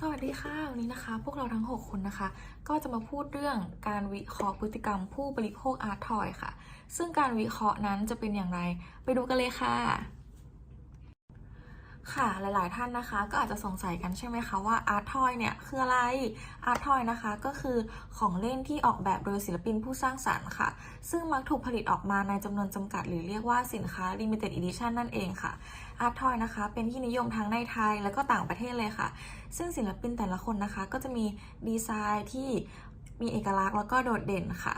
สวัสดีค่ะ วันนี้นะคะ พวกเราทั้ง 6 คนนะคะ ก็จะมาพูดเรื่องการวิเคราะห์พฤติกรรมผู้บริโภคอาร์ตทอยค่ะ ซึ่งการวิเคราะห์นั้นจะเป็นอย่างไร ไปดูกันเลยค่ะ ค่ะหลาย ๆ ท่านนะคะก็อาจจะสงสัยกันใช่ไหมคะว่าอาร์ตทอยเนี่ยคืออะไรอาร์ตทอยนะคะก็คือของเล่นที่ออกแบบโดยศิลปินผู้สร้างสรรค์ค่ะ ซึ่งมักถูกผลิตออกมาในจำนวนจำกัด หรือเรียกว่าสินค้า limited edition นั่นเองค่ะอาร์ตทอยนะคะ เป็นที่นิยมทั้งในไทยและก็ต่างประเทศเลยค่ะ ซึ่งศิลปินแต่ละคนนะคะ ก็จะมีดีไซน์ที่มีเอกลักษณ์แล้วก็โดดเด่นค่ะ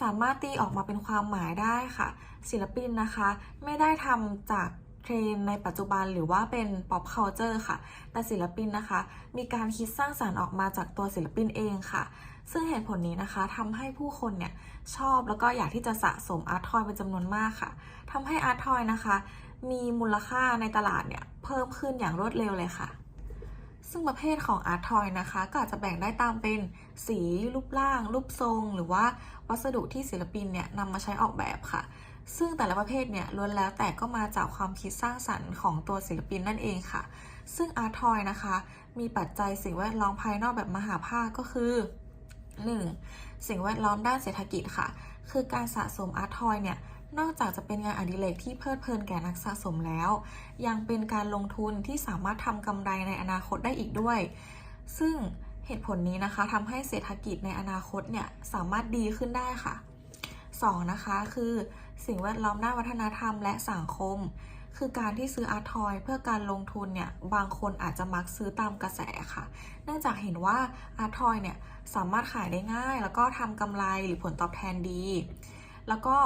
สามารถตีออกมาเป็นความหมายได้ค่ะ ศิลปินนะคะ ไม่ได้ทำจาก เทรนในปัจจุบันหรือว่าเป็น pop culture ค่ะ แต่ศิลปินนะคะ มีการคิดสร้างสารรค์ออกมาจากตัวศิลปินเองค่ะ ซึ่งเหตุผลนี้นะคะทำให้ผู้คนเนี่ยชอบแล้วก็อยากที่จะสะสมอาร์ตทอยเป็นจำนวนมากค่ะทำให้อาร์ตทอยนะคะ มีมูลค่าในตลาดเนี่ยเพิ่มขึ้นอย่างรวดเร็วเลยค่ะซึ่งประเภทของอาร์ตทอยนะคะ ก็อาจจะแบ่งได้ตามเป็นสีรูปร่าง รูปทรง หรือว่าวัสดุที่ศิลปินเนี่ยนำมาใช้ออกแบบค่ะ ซึ่งแต่ละประเภทเนี่ยล้วนแล้วแต่ก็มาจากความคิดสร้างสรรค์ของตัวศิลปินนั่นเองค่ะ ซึ่งอาร์ทอยนะคะ มีปัจจัยสิ่งแวดล้อมภายนอกแบบมหาภาคก็คือ 1. สิ่งแวดล้อมด้านเศรษฐกิจค่ะ คือการสะสมอาร์ทอยเนี่ยนอกจากจะเป็นงานอดิเรกที่เพลิดเพลินแก่นักสะสมแล้ว ยังเป็นการลงทุนที่สามารถทำกำไรในอนาคตได้อีกด้วย ซึ่งเหตุผลนี้นะคะทำให้เศรษฐกิจในอนาคตเนี่ยสามารถดีขึ้นได้ค่ะ 2. นะคะคือสิ่งแวดล้อมด้านวัฒนธรรมและสังคม คือการที่ซื้ออาร์ทอยเพื่อการลงทุนเนี่ยบางคนอาจจะมักซื้อตามกระแสค่ะ เนื่องจากเห็นว่าอาร์ทอยเนี่ยสามารถขายได้ง่าย แล้วก็ทำกำไรหรือผลตอบแทนดี แล้วก็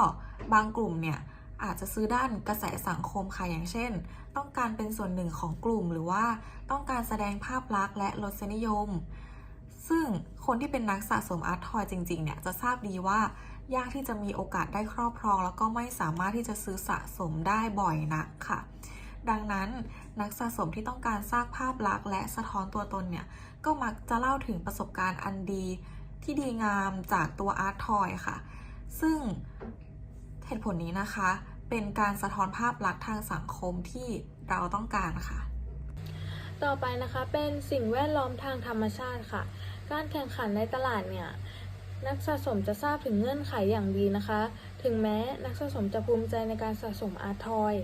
บางกลุ่มเนี่ยอาจจะซื้อด้านกระแสสังคมค่ะอย่างเช่น ต้องการเป็นส่วนหนึ่งของกลุ่มหรือว่าต้องการแสดงภาพลักษณ์และรสนิยม ซึ่งคนที่เป็นนักสะสมอาร์ตทอยจริงๆเนี่ยจะทราบดีว่า ยากที่จะมีโอกาสได้ครอบครอง แล้วก็ไม่สามารถที่จะซื้อสะสมได้บ่อยนักค่ะ ดังนั้นนักสะสมที่ต้องการสร้างภาพลักษณ์และสะท้อนตัวตนเนี่ย ก็มักจะเล่าถึงประสบการณ์อันดีที่ดีงามจากตัวอาร์ตทอยค่ะ ซึ่งเหตุผลนี้นะคะ เป็นการสะท้อนภาพลักษณ์ทางสังคมที่เราต้องการค่ะ ต่อไปนะคะเป็นสิ่งแวดล้อมทางธรรมชาติค่ะ การแข่งขันในตลาดเนี่ย นักสะสมจะทราบถึงเงื่อนไขอย่างดีนะคะ ถึงแม้นักสะสมจะภูมิใจในการสะสมอาร์ทอย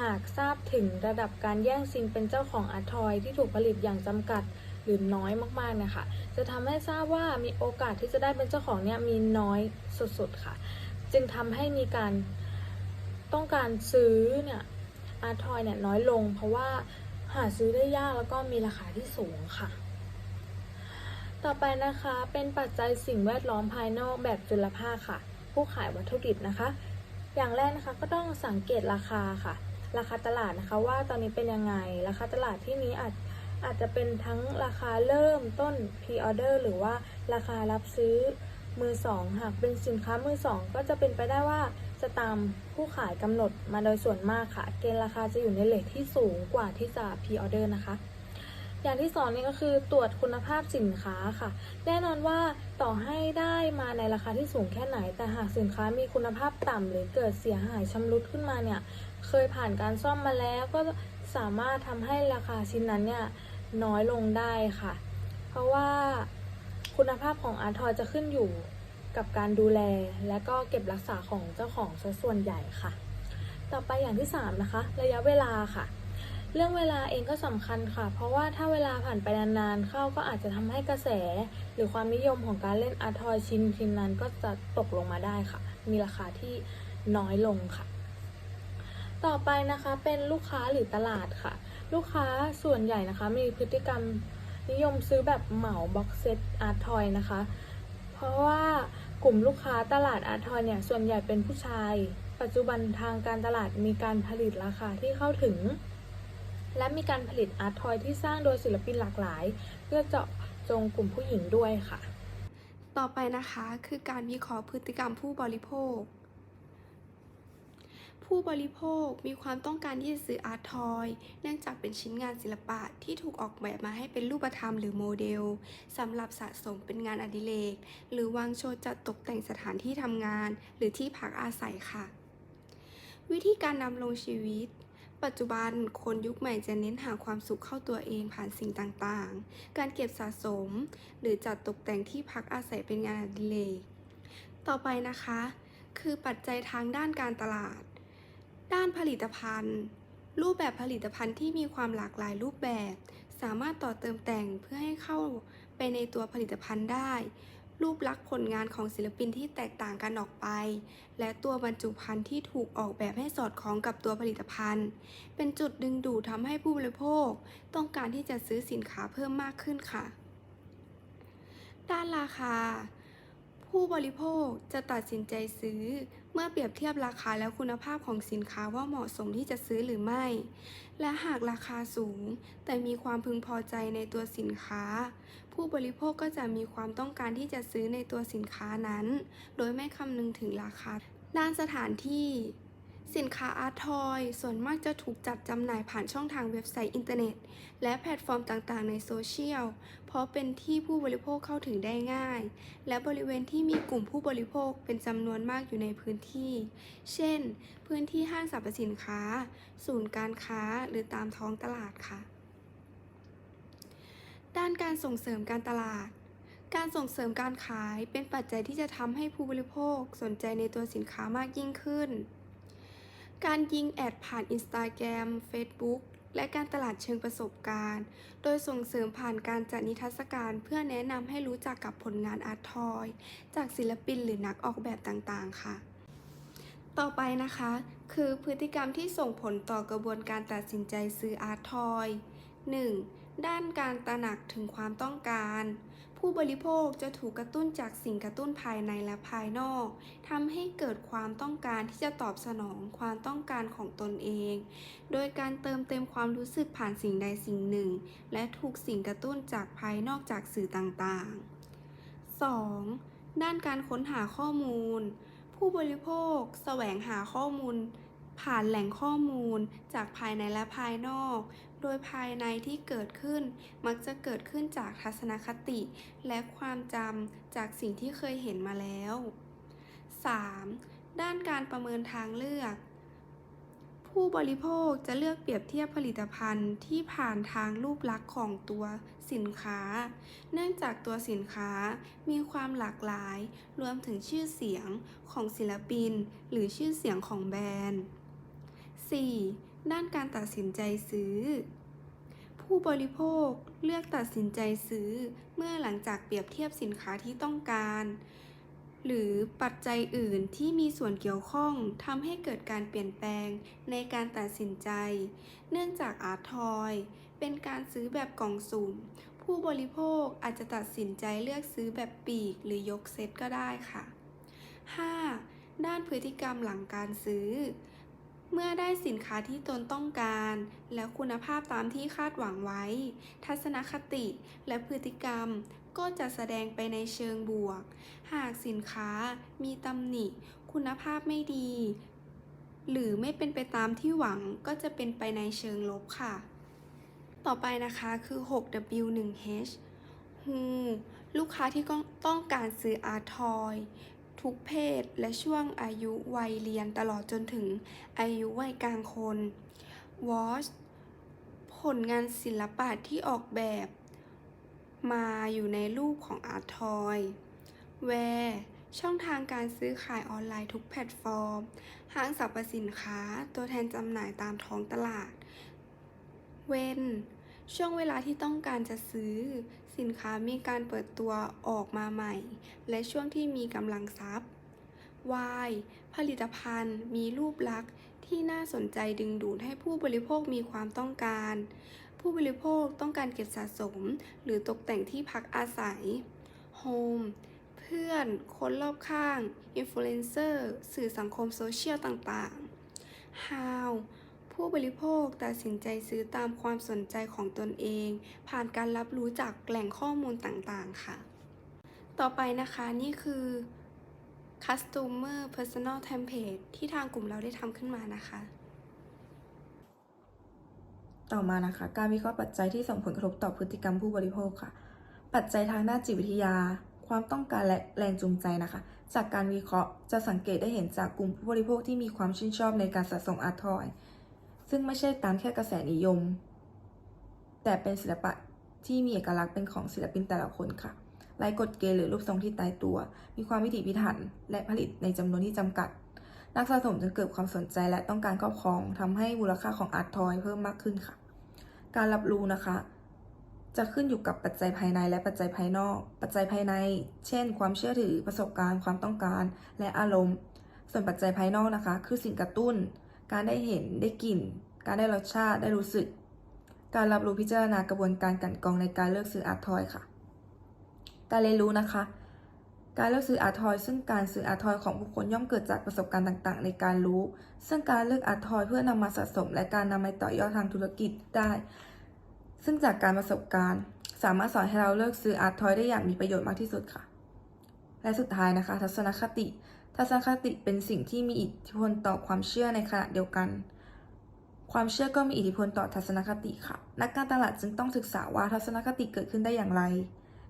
หากทราบถึงระดับการแย่งชิงเป็นเจ้าของอาร์ทอยที่ถูกผลิตอย่างจำกัดหรือน้อยมากๆเนี่ยค่ะจะทำให้ทราบว่ามีโอกาสที่จะได้เป็นเจ้าของเนี่ยมีน้อยสุดๆค่ะ จึงทำให้มีการต้องการซื้อเนี่ยอาร์ทอยเนี่ยน้อยลง เพราะว่าหาซื้อได้ยากแล้วก็มีราคาที่สูงค่ะ ต่อไปนะคะเป็นปัจจัยสิ่งแวดล้อมภายนอกแบบจุลภาคค่ะ ผู้ขายวัตถุดิบนะคะ อย่างแรกนะคะก็ต้องสังเกตราคาค่ะ ราคาตลาดนะคะว่าตอนนี้เป็นยังไง ราคาตลาดที่นี้อาจอาจจะเป็นทั้งราคาเริ่มต้น pre order หรือว่าราคารับซื้อมือสองหากเป็นสินค้ามือสองก็จะเป็นไปได้ว่าจะตามผู้ขายกำหนดมาโดยส่วนมากค่ะ เกณฑ์ราคาจะอยู่ในเลทที่สูงกว่าที่จะ pre order นะคะ อย่างที่สองนี่ก็คือตรวจคุณภาพสินค้าค่ะ แน่นอนว่าต่อให้ได้มาในราคาที่สูงแค่ไหน แต่หากสินค้ามีคุณภาพต่ำหรือเกิดเสียหายชำรุดขึ้นมาเนี่ย เคยผ่านการซ่อมมาแล้วก็สามารถทำให้ราคาชิ้นนั้นเนี่ยน้อยลงได้ค่ะ เพราะว่าคุณภาพของอาร์ทอยจะขึ้นอยู่กับการดูแลและก็เก็บรักษาของเจ้าของซะส่วนใหญ่ค่ะ ต่อไปอย่างที่สามนะคะ ระยะเวลาค่ะ เรื่องเวลาเองก็สำคัญค่ะ เพราะว่าถ้าเวลาผ่านไปนานๆ เข้าก็อาจจะทำให้กระแส หรือความนิยมของการเล่นอาร์ทอยชิ้นชิ้นนั้นก็จะตกลงมาได้ค่ะ มีราคาที่น้อยลงค่ะ ต่อไปนะคะเป็นลูกค้าหรือตลาดค่ะ ลูกค้าส่วนใหญ่นะคะมีพฤติกรรมนิยมซื้อแบบเหมาบ็อกเซตอาร์ทอยนะคะ เพราะว่ากลุ่มลูกค้าตลาดอาร์ทอยเนี่ยส่วนใหญ่เป็นผู้ชาย ปัจจุบันทางการตลาดมีการผลิตราคาที่เข้าถึง และมีการผลิตอาร์ตทอยที่สร้างโดยศิลปินหลากหลาย เพื่อเจาะจงกลุ่มผู้หญิงด้วยค่ะ ต่อไปนะคะคือการวิเคราะห์พฤติกรรมผู้บริโภค ผู้บริโภคมีความต้องการที่จะซื้ออาร์ตทอย เนื่องจากเป็นชิ้นงานศิลปะที่ถูกออกแบบมาให้เป็นรูปธรรมหรือโมเดลสำหรับสะสมเป็นงานอดิเรกหรือวางโชว์จัดตกแต่งสถานที่ทำงาน หรือที่พักอาศัยค่ะ วิธีการดำรงชีวิต ปัจจุบันคนยุคใหม่จะเน้นหาความสุขเข้าตัวเองผ่านสิ่งต่างๆ การเก็บสะสม หรือจัดตกแต่งที่พักอาศัยเป็นงานอดิเรกต่อไปนะคะ คือปัจจัยทางด้านการตลาด ด้านผลิตภัณฑ์ รูปแบบผลิตภัณฑ์ที่มีความหลากหลายรูปแบบ สามารถต่อเติมแต่งเพื่อให้เข้าไปในตัวผลิตภัณฑ์ได้ รูปลักษณ์ผลงานของศิลปินที่แตกต่างกันออกไป และตัวบรรจุภัณฑ์ที่ถูกออกแบบให้สอดคล้องกับตัวผลิตภัณฑ์ เป็นจุดดึงดูดทำให้ผู้บริโภค ต้องการที่จะซื้อสินค้าเพิ่มมากขึ้นค่ะ ด้านราคา ผู้บริโภคจะตัดสินใจซื้อ เมื่อเปรียบเทียบราคาและคุณภาพของสินค้าว่าเหมาะสมที่จะซื้อหรือไม่ และหากราคาสูง แต่มีความพึงพอใจในตัวสินค้า ผู้บริโภคก็จะมีความต้องการที่จะซื้อในตัวสินค้านั้น โดยไม่คำนึงถึงราคา ด้านสถานที่ สินค้าอาร์ทอยส่วนมากจะถูกจัดจำหน่ายผ่านช่องทางเว็บไซต์อินเทอร์เน็ต และแพลตฟอร์มต่างๆ ในโซเชียล เพราะเป็นที่ผู้บริโภคเข้าถึงได้ง่าย และบริเวณที่มีกลุ่มผู้บริโภคเป็นจำนวนมากอยู่ในพื้นที่ เช่น พื้นที่ห้างสรรพสินค้า ศูนย์การค้า หรือตามท้องตลาดค่ะ ด้านการส่งเสริมการตลาดการส่งเสริมการขายเป็นปัจจัยที่จะทำให้ผู้บริโภคสนใจในตัวสินค้ามากยิ่งขึ้น การยิงแอดผ่าน Instagram Facebook และการตลาดเชิงประสบการณ์ โดยส่งเสริมผ่านการจัดนิทรรศการเพื่อแนะนำให้รู้จักกับผลงานอาร์ตทอย จากศิลปินหรือนักออกแบบต่างๆ ค่ะ ต่อไปนะคะ คือพฤติกรรมที่ส่งผลต่อกระบวนการตัดสินใจซื้ออาร์ตทอย 1. ด้านการตระหนักถึงความต้องการ ผู้บริโภคจะถูกกระตุ้นจากสิ่งกระตุ้นภายในและภายนอกทำให้เกิดความต้องการที่จะตอบสนองความต้องการของตนเอง โดยการเติมเต็มความรู้สึกผ่านสิ่งใดสิ่งหนึ่ง และถูกสิ่งกระตุ้นจากภายนอกจากสื่อต่างๆ 2. ด้านการค้นหาข้อมูล ผู้บริโภคแสวงหาข้อมูลผ่านแหล่งข้อมูลจากภายในและภายนอก โดยภายในที่เกิดขึ้น มักจะเกิดขึ้นจากทัศนคติ และความจำจากสิ่งที่เคยเห็นมาแล้ว 3. ด้านการประเมินทางเลือก ผู้บริโภคจะเลือกเปรียบเทียบผลิตภัณฑ์ที่ผ่านทางรูปลักษณ์ของตัวสินค้า เนื่องจากตัวสินค้ามีความหลากหลาย รวมถึงชื่อเสียงของศิลปิน หรือชื่อเสียงของแบรนด์ 4. ด้านการตัดสินใจซื้อ ผู้บริโภคเลือกตัดสินใจซื้อเมื่อหลังจากเปรียบเทียบสินค้าที่ต้องการ หรือปัจจัยอื่นที่มีส่วนเกี่ยวข้องทำให้เกิดการเปลี่ยนแปลงในการตัดสินใจ เนื่องจากอาร์ทอยเป็นการซื้อแบบกล่องสุ่ม ผู้บริโภคอาจจะตัดสินใจเลือกซื้อแบบปีกหรือยกเซตก็ได้ค่ะ 5. ด้านพฤติกรรมหลังการซื้อ เมื่อได้สินค้าที่ตนต้องการ และคุณภาพตามที่คาดหวังไว้ ทัศนคติและพฤติกรรมก็จะแสดงไปในเชิงบวก หากสินค้ามีตำหนิ คุณภาพไม่ดี หรือไม่เป็นไปตามที่หวังก็จะเป็นไปในเชิงลบค่ะ ต่อไปนะคะคือ 6W1H Who ลูกค้าที่ต้องการซื้ออาร์ทอย ทุกเพศและช่วงอายุวัยเรียนตลอดจนถึงอายุวัยกลางคน Watch ผลงานศิลปะที่ออกแบบ มาอยู่ในรูปของอาร์ทอย Where ช่องทางการซื้อขายออนไลน์ทุกแพลตฟอร์ม ห้างสรรพสินค้า ตัวแทนจำหน่ายตามท้องตลาด When ช่วงเวลาที่ต้องการจะซื้อ สินค้ามีการเปิดตัวออกมาใหม่ และช่วงที่มีกำลังทรัพย์ Y ผลิตภัณฑ์มีรูปลักษณ์ที่น่าสนใจดึงดูดให้ผู้บริโภคมีความต้องการ ผู้บริโภคต้องการเก็บสะสม หรือตกแต่งที่พักอาศัย Home เพื่อน คนรอบข้าง อินฟลูเอนเซอร์ สื่อสังคมโซเชียลต่างๆ How ผู้บริโภคตัดสินใจซื้อตามความสนใจของตนเอง ผ่านการรับรู้จากแหล่งข้อมูลต่างๆ ค่ะ ต่อไปนะคะนี่คือ Customer Personal Template ที่ทางกลุ่มเราได้ทำขึ้นมานะคะ ต่อมานะคะ การวิเคราะห์ปัจจัยที่ส่งผลกระทบต่อพฤติกรรมผู้บริโภคค่ะ ปัจจัยทางด้านจิตวิทยา ความต้องการและแรงจูงใจนะคะ จากการวิเคราะห์จะสังเกตได้เห็นจากกลุ่มผู้บริโภคที่มีความชื่นชอบในการสะสมอาร์ทอย ซึ่งไม่ใช่ตามแค่กระแสนิยม แต่เป็นศิลปะที่มีเอกลักษณ์เป็นของศิลปินแต่ละคนค่ะไร้กฎเกณฑ์หรือรูปทรงที่ตายตัว มีความพิถีพิถัน และผลิตในจำนวนที่จำกัด นักสะสมจึงเกิดความสนใจและต้องการครอบครองทำให้มูลค่าของอาร์ตทอยเพิ่มมากขึ้นค่ะ การรับรู้นะคะ จะขึ้นอยู่กับปัจจัยภายในและปัจจัยภายนอก ปัจจัยภายใน เช่น ความเชื่อถือประสบการณ์ ความต้องการ และอารมณ์ ส่วนปัจจัยภายนอกนะคะ คือสิ่งกระตุ้น การได้เห็นได้กลิ่น การได้รสชาติได้รู้สึก การรับรู้พิจารณากระบวนการกันกรองในการเลือกซื้ออาร์ทอยค่ะ การเรียนรู้นะคะ การเลือกซื้ออาร์ทอยซึ่งการซื้ออาร์ทอยของผู้คนย่อมเกิดจากประสบการณ์ต่างๆ ในการรู้ ซึ่งการเลือกอาร์ทอยเพื่อนำมาสะสม และการนำไปต่อยอดทางธุรกิจได้ ซึ่งจากการประสบการณ์ สามารถสอนให้เราเลือกซื้ออาร์ทอยได้อย่างมีประโยชน์มากที่สุดค่ะและสุดท้ายนะคะ ทัศนคติ ทัศนคติเป็นสิ่งที่มีอิทธิพลต่อความเชื่อในขณะเดียวกัน ความเชื่อก็มีอิทธิพลต่อทัศนคติค่ะ นักการตลาดจึงต้องศึกษาว่าทัศนคติเกิดขึ้นได้อย่างไร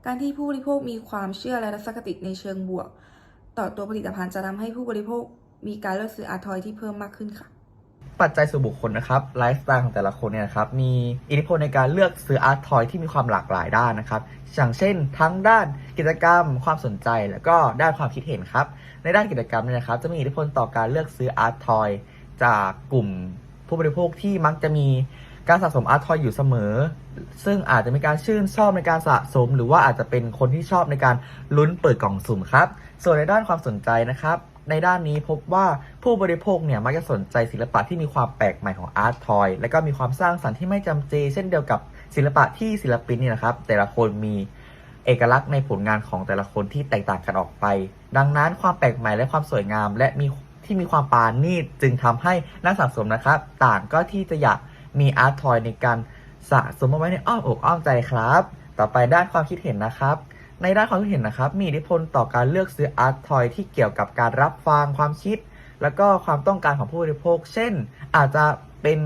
การที่ผู้บริโภคมีความเชื่อและทัศนคติในเชิงบวก ต่อตัวผลิตภัณฑ์จะทำให้ผู้บริโภคมีการเลือกซื้ออาทอยที่เพิ่มมากขึ้นค่ะ ปัจจัยส่วนบุคคลนะครับไลฟ์สไตล์ของแต่ละคนเนี่ยนะครับมีอิทธิพลในการเลือกซื้ออาร์ตทอยที่มีความหลากหลายด้านนะครับอย่างเช่น ทั้งด้านกิจกรรม ความสนใจ แล้วก็ด้านความคิดเห็นครับในด้านกิจกรรมเนี่ยนะครับจะมีอิทธิพลต่อการเลือกซื้ออาร์ตทอยจากกลุ่มผู้บริโภคที่มักจะมีการสะสมอาร์ตทอยอยู่เสมอ ซึ่งอาจจะมีการชื่นชอบในการสะสม หรือว่าอาจจะเป็นคนที่ชอบในการลุ้นเปิดกล่องสุ่มครับ ส่วนในด้านความสนใจนะครับ ในด้านนี้พบว่าผู้บริโภคเนี่ยมักจะสนใจศิลปะที่มีความแปลกใหม่ของอาร์ตทอยและก็มีความสร้างสรรค์ที่ไม่จำเจ เช่นเดียวกับศิลปะที่ศิลปินเนี่ยนะครับ แต่ละคนมีเอกลักษณ์ในผลงานของแต่ละคนที่แตกต่างกันออกไป ดังนั้นความแปลกใหม่และความสวยงาม และมีที่มีความปราณีตจึงทำให้นักสะสมนะครับ ต่างก็ที่จะอยากมีอาร์ตทอยในการสะสมเอาไว้ในอ้อมอกอ้อมใจครับ ต่อไปด้านความคิดเห็นนะครับ ในด้านความคิดเห็นนะครับ มีอิทธิพลต่อการเลือกซื้ออาร์ตทอยที่เกี่ยวกับการรับฟังความคิด แล้วก็ความต้องการของผู้บริโภค เช่น อาจจะเป็น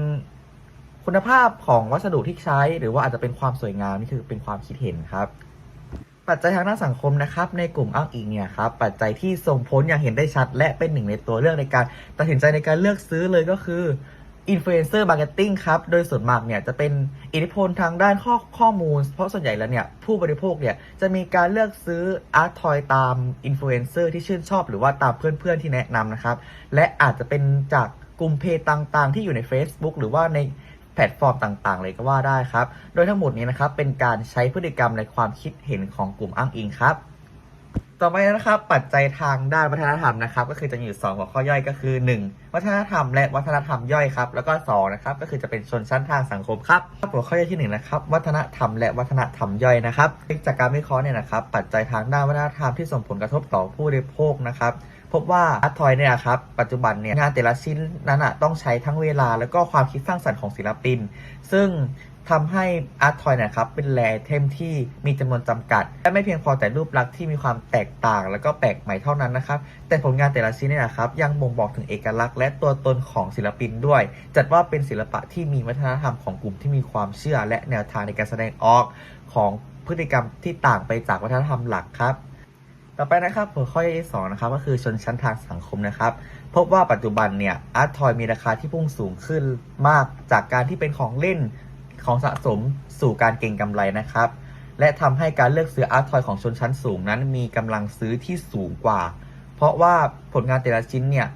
คุณภาพของวัสดุที่ใช้ หรือว่าอาจจะเป็นความสวยงามนี่คือเป็นความคิดเห็นครับปัจจัยทางด้านสังคมนะครับในกลุ่มอ้างอิงเนี่ยครับปัจจัยที่ส่งผลอย่างเห็นได้ชัด และเป็นหนึ่งในตัวเลือกในการตัดสินใจในการเลือกซื้อเลยก็คือ อินฟลูเอนเซอร์มาร์เก็ตติ้งครับ โดยส่วนมากเนี่ยจะเป็นอิทธิพลทางด้านข้อข้อมูล เพราะส่วนใหญ่แล้วเนี่ยผู้บริโภคเนี่ยจะมีการเลือกซื้ออาร์ตทอยตามอินฟลูเอนเซอร์ที่ชื่นชอบ หรือว่าตามเพื่อนๆที่แนะนำนะครับ และอาจจะเป็นจากกลุ่มเพจต่างๆ ที่อยู่ใน Facebook หรือว่าในแพลตฟอร์มต่างๆ เลยก็ว่าได้ครับ โดยทั้งหมดนี้นะครับเป็นการใช้พฤติกรรมในความคิดเห็นของกลุ่มอ้างอิงครับ ต่อไปนะครับปัจจัยทางด้านวัฒนธรรมนะครับ ก็คือจะมีอยู่2หัวข้อย่อยก็คือ 1 วัฒนธรรม และวัฒนธรรมย่อยครับ แล้วก็2นะครับก็คือจะเป็นชนชั้นทางสังคมครับหัวข้อย่อยที่1นะครับวัฒนธรรม และวัฒนธรรมย่อยนะครับจากการวิเคราะห์เนี่ยนะครับ ปัจจัยทางด้านวัฒนธรรมที่ส่งผลกระทบต่อผู้บริโภคนะครับ พบว่าอาร์ตทอยเนี่ยครับปัจจุบันเนี่ยงานแต่ละชิ้นนั้นอะต้องใช้ทั้งเวลาแล้วก็ความคิดสร้างสรรค์ของศิลปิน ซึ่งทำให้อาร์ตทอยนะครับเป็นแรเทมที่มีจำนวนจำกัด และไม่เพียงพอแต่รูปลักษณ์ที่มีความแตกต่าง แล้วก็แปลกใหม่เท่านั้นนะครับ แต่ผลงานแต่ละชิ้นเนี่ยนะครับยังบ่งบอกถึงเอกลักษณ์และตัวตนของศิลปินด้วย จัดว่าเป็นศิลปะที่มีวัฒนธรรมของกลุ่มที่มีความเชื่อ และแนวทางในการแสดงออกของพฤติกรรมที่ต่างไปจากวัฒนธรรมหลักครับ ต่อไปนะครับหัวข้อที่สองนะครับก็คือชนชั้นทางสังคมนะครับ พบว่าปัจจุบันเนี่ยอาร์ตทอยมีราคาที่พุ่งสูงขึ้นมากจากการที่เป็นของเล่นของสะสมสู่การเก็งกำไรนะครับ และทำให้การเลือกซื้ออาร์ตทอยของชนชั้นสูงนั้นมีกำลังซื้อที่สูงกว่า เพราะว่าผลงานแต่ละชิ้นเนี่ย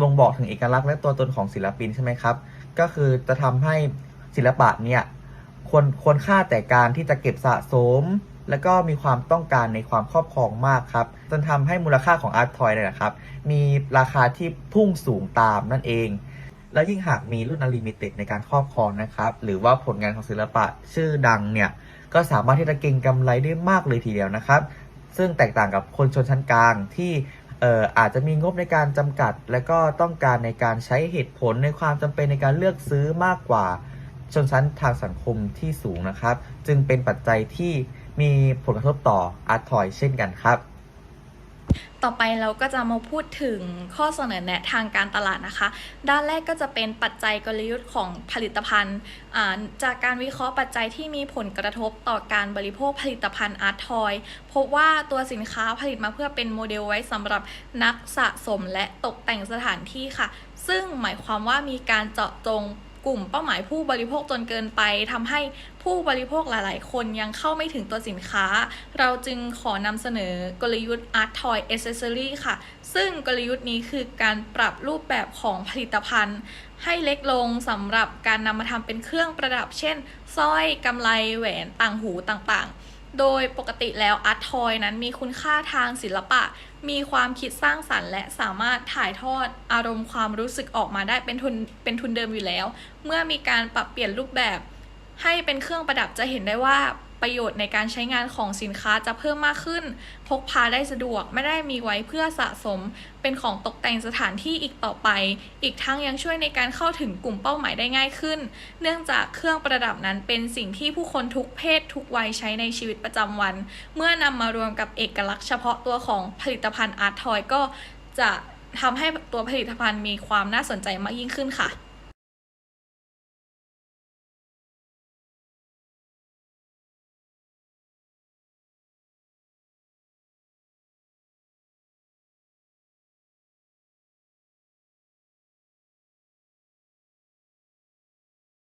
บ่งบอกถึงเอกลักษณ์และตัวตนของศิลปินใช่ไหมครับ ก็คือจะทำให้ศิลปะเนี่ยควรควรค่าแต่การที่จะเก็บสะสม แล้วก็มีความต้องการในความครอบครองมากครับ จนทำให้มูลค่าของอาร์ตทอยเนี่ยนะครับ มีราคาที่พุ่งสูงตามนั่นเอง แล้วยิ่งหากมีรุ่นอลิมิเต็ดในการครอบครองนะครับ หรือว่าผลงานของศิลปะชื่อดังเนี่ย ก็สามารถที่จะเก็งกำไรได้มากเลยทีเดียวนะครับ ซึ่งแตกต่างกับคนชนชั้นกลางที่อาจจะมีงบในการจำกัด และก็ต้องการในการใช้เหตุผลในความจำเป็นในการเลือกซื้อมากกว่าชนชั้นทางสังคมที่สูงนะครับ จึงเป็นปัจจัยที่ มีผลกระทบต่ออาร์ตทอยเช่นกันครับ ต่อไปเราก็จะมาพูดถึงข้อเสนอแนะทางการตลาดนะคะ ด้านแรกก็จะเป็นปัจจัยกลยุทธ์ของผลิตภัณฑ์ จากการวิเคราะห์ปัจจัยที่มีผลกระทบต่อการบริโภคผลิตภัณฑ์อาร์ตทอยพบว่าตัวสินค้าผลิตมาเพื่อเป็นโมเดลไว้สำหรับนักสะสมและตกแต่งสถานที่ค่ะ ซึ่งหมายความว่ามีการเจาะจง กลุ่มเป้าหมายผู้บริโภคจนเกินไปทำให้ผู้บริโภคหลาย ๆ คนยังเข้าไม่ถึงตัวสินค้า เราจึงขอนำเสนอกลยุทธ์ Art Toy Accessory ค่ะ ซึ่งกลยุทธ์นี้คือการปรับรูปแบบของผลิตภัณฑ์ ให้เล็กลงสำหรับการนำมาทำเป็นเครื่องประดับ เช่นสร้อยกำไลแหวนต่างหูต่าง ๆ โดยปกติแล้วอาร์ตทอยนั้นมีคุณค่าทางศิลปะ มีความคิดสร้างสรรค์ และสามารถถ่ายทอดอารมณ์ความรู้สึกออกมาได้เป็นทุนเป็นทุนเดิมอยู่แล้ว เมื่อมีการปรับเปลี่ยนรูปแบบ ให้เป็นเครื่องประดับจะเห็นได้ว่า ประโยชน์ในการใช้งานของสินค้าจะเพิ่มมากขึ้น พกพาได้สะดวกไม่ได้มีไว้เพื่อสะสม เป็นของตกแต่งสถานที่อีกต่อไป อีกทั้งยังช่วยในการเข้าถึงกลุ่มเป้าหมายได้ง่ายขึ้น เนื่องจากเครื่องประดับนั้นเป็นสิ่งที่ผู้คนทุกเพศทุกวัยใช้ในชีวิตประจำวัน เมื่อนำมารวมกับเอกลักษณ์เฉพาะตัวของผลิตภัณฑ์อาร์ตทอยก็จะทำให้ตัวผลิตภัณฑ์มีความน่าสนใจมากยิ่งขึ้นค่ะ